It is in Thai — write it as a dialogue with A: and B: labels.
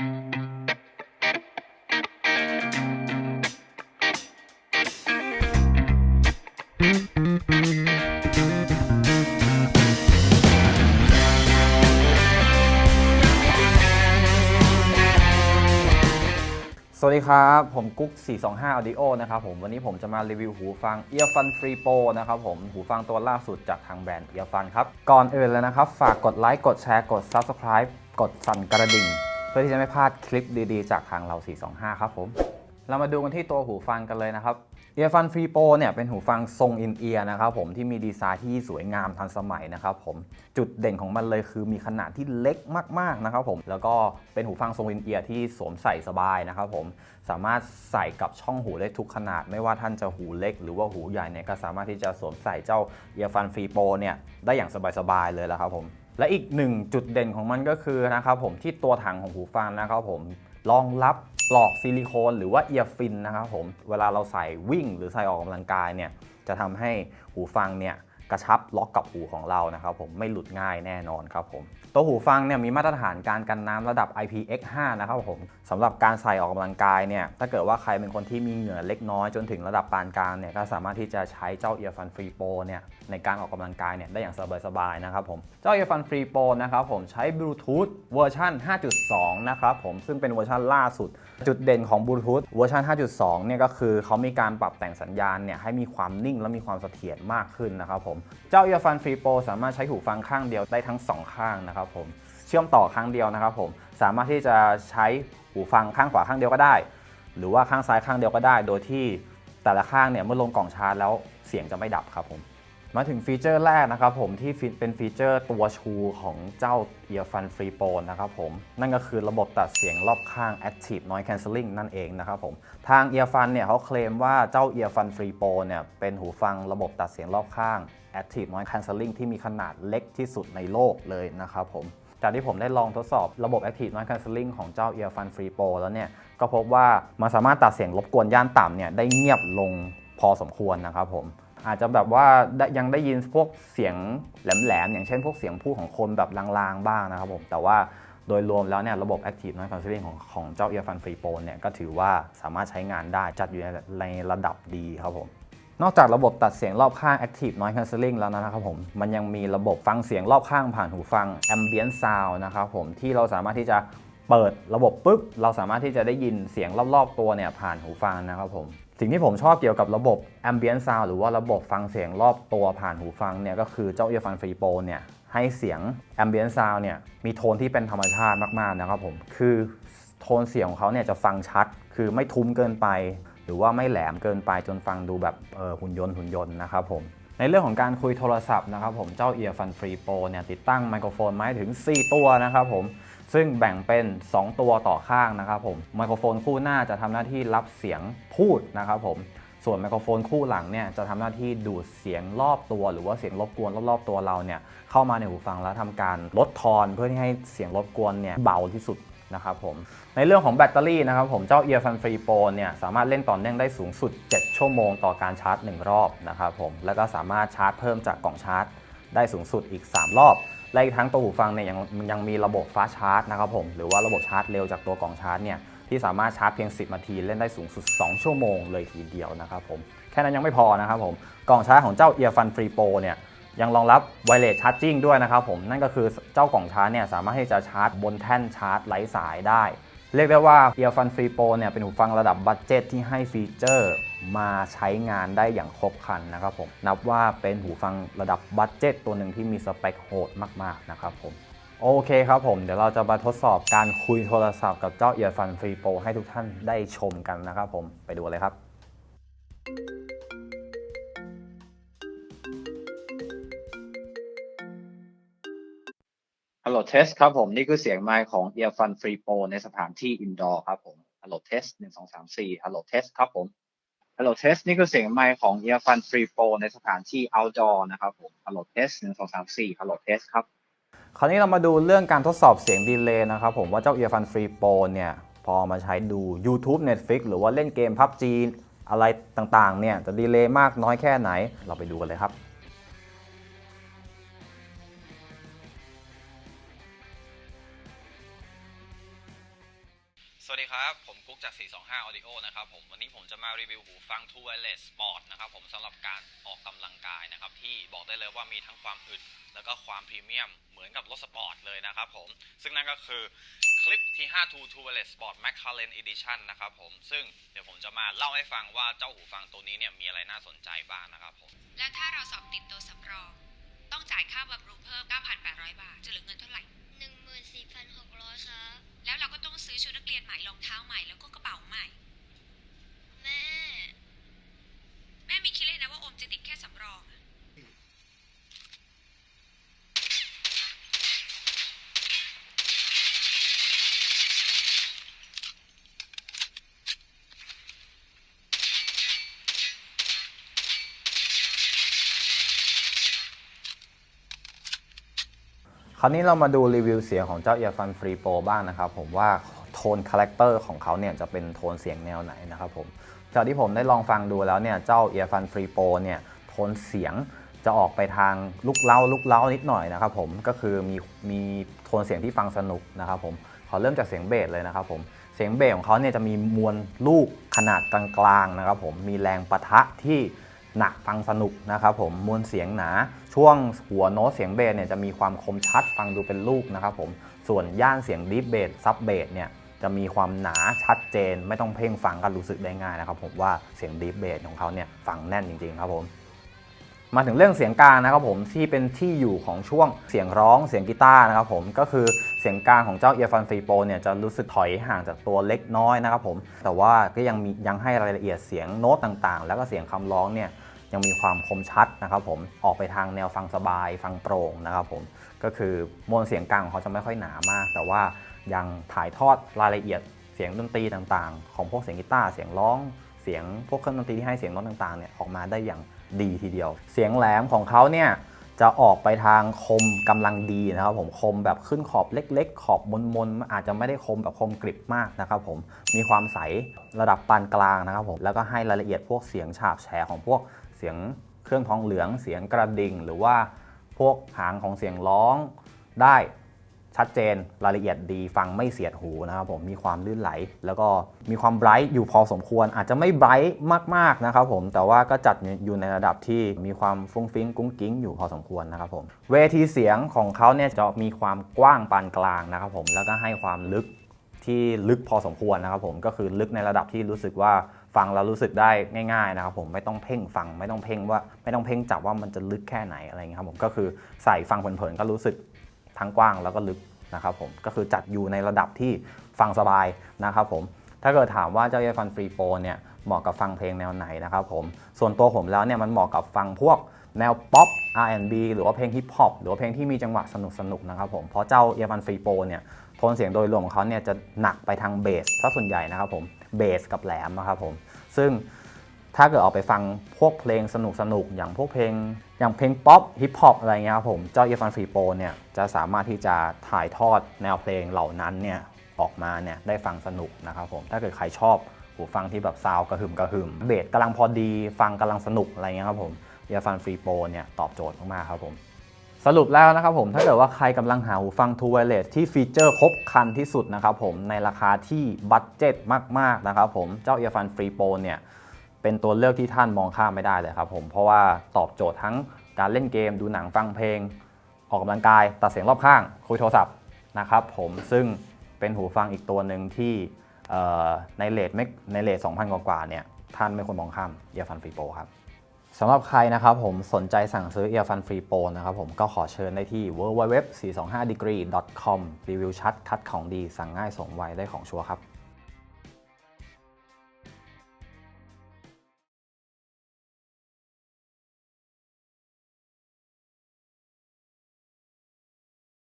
A: สวัสดีครับ ผมกุ๊ก 425 Audio นะครับผมวันนี้ผมจะมารีวิวหูฟัง Earfun Free Pro นะครับผมหูฟังตัวล่าสุดจากทางแบรนด์ Earfun ครับ ก่อนอื่นเลยนะครับ ฝากกดไลค์กดแชร์กด Subscribe กดสั่นกระดิ่ง เพื่อที่จะไม่พลาดคลิปดีๆ จากทางเรา 425 ครับผม เรามาดูกันที่ตัวหูฟังกันเลยนะครับ Earfun Free Pro เนี่ยเป็นหูฟังทรงอินเอียร์นะครับผมที่มีดีไซน์ที่สวยงามทันสมัยนะครับผมจุดเด่นของมันเลยคือมีขนาดที่เล็กมากๆนะครับผมแล้วก็เป็นหูฟังทรงอินเอียร์ที่สวมใส่สบายนะครับผมสามารถใส่กับช่องหูได้ทุกขนาด ไม่ว่าท่านจะหูเล็ก หรือว่าหูใหญ่เนี่ยก็สามารถที่จะสวมใส่เจ้า Earfun Free Pro เนี่ยได้อย่างสบายๆเลยละครับผม และอีกหนึ่งจุดเด่นของมันก็คือนะครับผมที่ตัวถังของหูฟังนะครับผมรองรับปลอกซิลิโคนหรือว่าเอียร์ฟินนะครับผมเวลาเราใส่วิ่งหรือใส่ออกกำลังกายเนี่ยจะทำให้หูฟังเนี่ย กระชับล็อกกับหูของเรานะครับผมไม่หลุดง่ายแน่นอนครับผมตัวหูฟังเนี่ยมีมาตรฐานการกันน้ำระดับ IPX5 นะครับผมสำหรับการใส่ออกกำลังกายเนี่ยถ้าเกิดว่าใครเป็นคนที่มีเหงื่อเล็กน้อยจนถึงระดับปานกลางเนี่ยก็สามารถที่จะใช้เจ้า Earfun Free Pro เนี่ยในการออกกำลังกายเนี่ยได้อย่างสบายๆนะครับผมเจ้า Earfun Free Pro นะครับผมใช้ Bluetooth เวอร์ชัน5.2 นะครับผมซึ่งเป็นเวอร์ชันล่าสุด จุดเด่นของ Bluetooth เวอร์ชัน5.2 เนี่ยก็คือเขามีการปรับแต่งสัญญาณเนี่ยให้มีความนิ่งและมีความเสถียรมากขึ้นนะครับผมเจ้า Earfun Free Pro สามารถใช้หูฟังข้างเดียวได้ทั้งสองข้างนะครับผมเชื่อมต่อข้างเดียวนะครับผมสามารถที่จะใช้หูฟังข้างขวาข้างเดียวก็ได้ หรือว่าข้างซ้ายข้างเดียวก็ได้ โดยที่แต่ละข้างเนี่ยเมื่อลงกล่องชาร์จแล้วเสียงจะไม่ดับครับผมมาถึงฟีเจอร์แรกนะครับผมที่เป็นฟีเจอร์ตัวชูของเจ้า Earfun Free Pro นะครับผมนั่นก็คือระบบตัดเสียงรอบข้าง Active Noise Cancelling นั่นเองนะครับผมทาง Earfun เนี่ยเขาเคลมว่าเจ้า Earfun Free Pro เนี่ยเป็นหูฟังระบบตัดเสียงรอบข้าง Active Noise Cancelling ที่มีขนาดเล็กที่สุดในโลกเลยนะครับผมจากที่ผมได้ลองทดสอบระบบ Active Noise Cancelling ของเจ้า Earfun Free Pro แล้วเนี่ย ก็พบว่ามันสามารถตัดเสียงรบกวนย่านต่ำเนี่ยได้เงียบลงพอสมควรนะครับผม อาจจะแบบว่ายังได้ยินพวกเสียงแหลมๆ อย่างเช่นพวกเสียงพูดของคนแบบลางๆ บ้างนะครับผม แต่ว่าโดยรวมแล้วเนี่ยระบบ Active Noise Cancelling ของของเจ้า Earfun Free Pro เนี่ยก็ถือว่าสามารถใช้งานได้จัดอยู่ในระดับดีครับผม นอกจากระบบตัดเสียงรอบข้าง Active Noise Cancelling แล้วนะครับผม มันยังมีระบบฟังเสียงรอบข้างผ่านหูฟัง Ambient Sound นะครับผมที่เราสามารถที่จะเปิดระบบปุ๊บ เราสามารถที่จะได้ยินเสียงรอบๆตัวเนี่ยผ่านหูฟังนะครับผมสิ่งที่ผมชอบเกี่ยวกับระบบ Ambient Sound หรือว่าระบบฟังเสียงรอบตัวผ่านหูฟังเนี่ยก็คือเจ้า Earfun Free Pro เนี่ยให้เสียง Ambient Sound เนี่ยมีโทนที่เป็นธรรมชาติมากๆนะครับผมคือโทนเสียงของเขาเนี่ยจะฟังชัด คือไม่ทุ้มเกินไป รือว่าไม่แหลมเกินไปจนฟังดูแบบหุ่นยนต์หุ่นยนต์นะครับผมในเรื่องของการคุยโทรศัพท์นะครับผมเจ้า Earfun Free Pro เนี่ยติดตั้งไมโครโฟนมาให้ถึง 4 ตัวนะครับผมซึ่งแบ่งเป็น 2 ตัวต่อข้างนะครับผมไมโครโฟนคู่หน้าจะทำหน้าที่รับเสียงพูดนะครับผมส่วนไมโครโฟนคู่หลังเนี่ยจะทำหน้าที่ดูดเสียงรอบตัว หรือว่าเสียงรบกวนรอบๆตัวเราเนี่ยเข้ามาในหูฟังแล้วทำการลดทอนเพื่อที่ให้เสียงรบกวนเนี่ยเบาที่สุด นะครับผมในเรื่องของแบตเตอรี่นะครับผมเจ้า Earfun Free Pro เนี่ยสามารถเล่นต่อเนื่องได้สูงสุด 7 ชั่วโมงต่อการชาร์จ 1 รอบนะครับผมแล้วก็สามารถชาร์จเพิ่มจากกล่องชาร์จ ได้สูงสุดอีก 3 รอบและอีกทั้งตัวหูฟังเนี่ยยังยังมีระบบฟ้าชาร์จนะครับผมหรือว่าระบบชาร์จเร็วจากตัวกล่องชาร์จเนี่ยที่สามารถชาร์จเพียง 10 นาที เล่นได้สูงสุด 2 ชั่วโมงเลยทีเดียวนะครับผมแค่นั้นยังไม่พอนะครับผมกล่องชาร์จของเจ้า Earfun Free Pro เนี่ย ยังรองรับ Wireless Charging ด้วยนะครับผมนั่นก็คือเจ้ากล่องชาร์จเนี่ยสามารถที่จะชาร์จบนแท่นชาร์จไร้สายได้ เรียกได้ว่า Earfun Free Pro เนี่ยเป็นหูฟังระดับบัตเจตที่ให้ฟีเจอร์มาใช้งานได้อย่างครบครันนะครับผมนับว่าเป็นหูฟังระดับบัตเจตตัวหนึ่งที่มีสเปคโหดมากๆนะครับผมโอเคครับผมเดี๋ยวเราจะมาทดสอบการคุยโทรศัพท์กับเจ้า Earfun Free Pro ให้ทุกท่านได้ชมกันนะครับผมไปดูเลยครับ ฮัลโหลเทสครับผม นี่คือเสียงไมค์ของ Earfun Free Pro ในสถานที่ indoor ครับผมฮัลโหลเทสหนึ่งสองสามสี่ฮัลโหลเทสครับผมฮัลโหลเทสนี่คือเสียงไมค์ของ Earfun Free Pro ในสถานที่ outdoor นะครับผมฮัลโหลเทสหนึ่งสองสามสี่ฮัลโหลเทสครับ คราวนี้เรามาดูเรื่องการทดสอบเสียงดีเลย์นะครับผมว่าเจ้า Earfun Free Pro เนี่ยพอมาใช้ดู YouTube Netflix หรือว่าเล่นเกม PUBG อะไรต่างๆเนี่ยจะดีเลย์มากน้อยแค่ไหนเราไปดูกันเลยครับ วัสดีครับ ผมกุ๊กจาก 425 Audio นะครับผม วันนี้ผมจะมารีวิวหูฟัง True Wireless Sport นะครับผมสำหรับการออกกำลังกายนะครับที่บอกได้เลยว่ามีทั้งความอึด แล้วก็ความพรีเมียม เหมือนกับรถสปอร์ตเลยนะครับผม ซึ่งนั่นก็คือคลิป T52 True Wireless Sport McLaren Edition นะครับผม ซึ่งเดี๋ยวผมจะมาเล่าให้ฟังว่าเจ้าหูฟังตัวนี้เนี่ยมีอะไรน่าสนใจบ้างนะครับผม
B: และถ้าเราสอบติดตัวสำรอง ต้องจ่ายค่าบำรุงเพิ่ม 9,800 บาท จะเหลือเงินเท่าไหร่
C: 14,600ครับ
B: แล้วเราก็ต้องซื้อชุดนักเรียนใหม่รองเท้าใหม่แล้วก็กระเป๋าใหม่
C: แม่
B: แม่มีคิดเลยนะว่าโอมจะติด ครา
A: วนี้เรามาดูรีวิวเสียงของเจ้า Earphone Free Pro บ้างนะครับผมว่าโทนคาแรคเตอร์ของเขาเนี่ยจะเป็นโทนเสียงแนวไหนนะครับผมจากที่ผมได้ลองฟังดูแล้วเนี่ยเจ้า Earphone Free Pro เนี่ยโทนเสียงจะออกไปทางลุกเล้าลุกเล้านิดหน่อยนะครับผมก็คือมีมีโทนเสียงที่ฟังสนุกนะครับผมขอเริ่มจากเสียงเบสเลยนะครับผมเสียงเบสของเขาเนี่ยจะมีมวลลูกขนาดกลางๆนะครับผมมีแรงปะทะที่ หนักฟังสนุกนะครับผมมวลเสียงหนา ช่วงหัวโน้ตเสียงเบสเนี่ยจะมีความคมชัดฟังดูเป็นลูกนะครับผมส่วนย่านเสียงดีฟเบสซับเบสเนี่ยจะมีความหนาชัดเจน ไม่ต้องเพ่งฟังก็รู้สึกได้ง่ายนะครับผมว่าเสียงดีฟเบสของเขาเนี่ยฟังแน่นจริงๆครับผม มาถึงเรื่องเสียงกลางนะครับผมที่เป็นที่อยู่ของช่วงเสียงร้องเสียงกีตาร์นะครับผมก็คือเสียงกลางของเจ้า Earphone Free Pro เนี่ยจะรู้สึกถอยห่างจากตัวเล็กน้อยนะครับผมแต่ว่าก็ยังมียังให้รายละเอียดเสียงโน้ตต่างๆ แล้วก็เสียงคำร้องเนี่ยยังมีความคมชัดนะครับผมออกไปทางแนวฟังสบายฟังโปร่งนะครับผมก็คือมวลเสียงกลางของเขาจะไม่ค่อยหนามาก แต่ว่ายังถ่ายทอดรายละเอียดเสียงดนตรีต่างๆ ของพวกเสียงกีตาร์เสียงร้อง เสียงพวกเครื่องดนตรีที่ให้เสียงโน้ตต่างๆเนี่ยออกมาได้อย่างดีทีเดียว เสียงแหลมของเขาเนี่ยจะออกไปทางคมกำลังดีนะครับผมคมแบบขึ้นขอบเล็ก ๆ ขอบมนๆอาจจะไม่ได้คมแบบคมกริบมากนะครับผมมีความใสระดับปานกลางนะครับผมแล้วก็ให้รายละเอียดพวกเสียงฉาบแฉของพวกเสียงเครื่องทองเหลือง เสียงกระดิ่ง หรือว่าพวกหางของเสียงร้องได้ ชัดเจนรายละเอียดดีฟังไม่เสียดหูนะครับผมมีความลื่นไหล แล้วก็มีความไบรท์อยู่พอสมควร อาจจะไม่ไบรท์มากๆนะครับผมแต่ว่าก็จัดอยู่ในระดับที่มีความฟุ้งฟิ้งกุ้งกิ้งอยู่พอสมควรนะครับผมเวทีเสียงของเขาเนี่ยจะมีความกว้างปานกลางนะครับผมแล้วก็ให้ความลึกที่ลึกพอสมควรนะครับผมก็คือลึกในระดับที่รู้สึกว่าฟังแล้วรู้สึกได้ง่ายๆนะครับผมไม่ต้องเพ่งฟังไม่ต้องเพ่งว่าไม่ต้องเพ่งจับว่ามันจะลึกแค่ไหนอะไรเงี้ยครับผมก็คือใส่ฟังเพลินๆก็รู้สึก ทั้งกว้างแล้วก็ลึกนะครับผมก็คือจัดอยู่ในระดับที่ฟังสบายนะครับผมถ้าเกิดถามว่าเจ้า Earphone Free Pro เนี่ยเหมาะกับฟังเพลงแนวไหนนะครับผมส่วนตัวผมแล้วเนี่ยมันเหมาะกับฟังพวกแนวป๊อป R&B หรือว่าเพลงฮิปฮอปหรือว่าเพลงที่มีจังหวะสนุกๆนะครับผมเพราะเจ้า Earphone Free Pro เนี่ยโทนเสียงโดยรวมของเขาเนี่ยจะหนักไปทางเบสซะส่วนใหญ่นะครับผมเบสกับแหลมนะครับผมซึ่ง ถ้าเกิดออกไปฟังพวกเพลงสนุกสนุกๆอย่างพวกเพลง อย่างเพลงป๊อปฮิปฮอปอะไรเงี้ยครับผมเจ้า Earphone Free Pro เนี่ยจะสามารถที่จะถ่ายทอดแนวเพลงเหล่านั้นเนี่ยออกมาเนี่ยได้ฟังสนุกนะครับผมถ้าเกิดใครชอบหูฟังที่แบบซาวด์กระหึ่มกระหึ่มเบสกำลังพอดีฟังกำลังสนุกอะไรเงี้ยครับผม Earphone Free Pro เนี่ยตอบโจทย์มากๆครับผมสรุปแล้วนะครับผมถ้าเกิดว่าใครกำลังหาหูฟัง True Wireless ที่ฟีเจอร์ครบครันที่สุดนะครับผมในราคาที่บัตเจ็ตมากๆนะครับผมเจ้า Earphone Free Pro เนี่ย เป็นตัวเลือกที่ท่านมองข้ามไม่ได้เลยครับผมเพราะว่าตอบโจทย์ทั้งการเล่นเกม ดูหนังฟังเพลง ออกกำลังกาย ตัดเสียงรอบข้างคุยโทรศัพท์นะครับผมซึ่งเป็นหูฟังอีกตัวหนึ่งที่ในเลทไม่ในเลท2,000 กว่าเนี่ยท่านไม่ควรมองข้าม Earphone Free Pro ครับสำหรับใครนะครับผมสนใจสั่งซื้อ Earphone Free Pro นะครับผมก็ขอเชิญได้ที่ www425degree com รีวิวชัดคัดของดีสั่งง่ายส่งไวได้ของชัวร์ครับ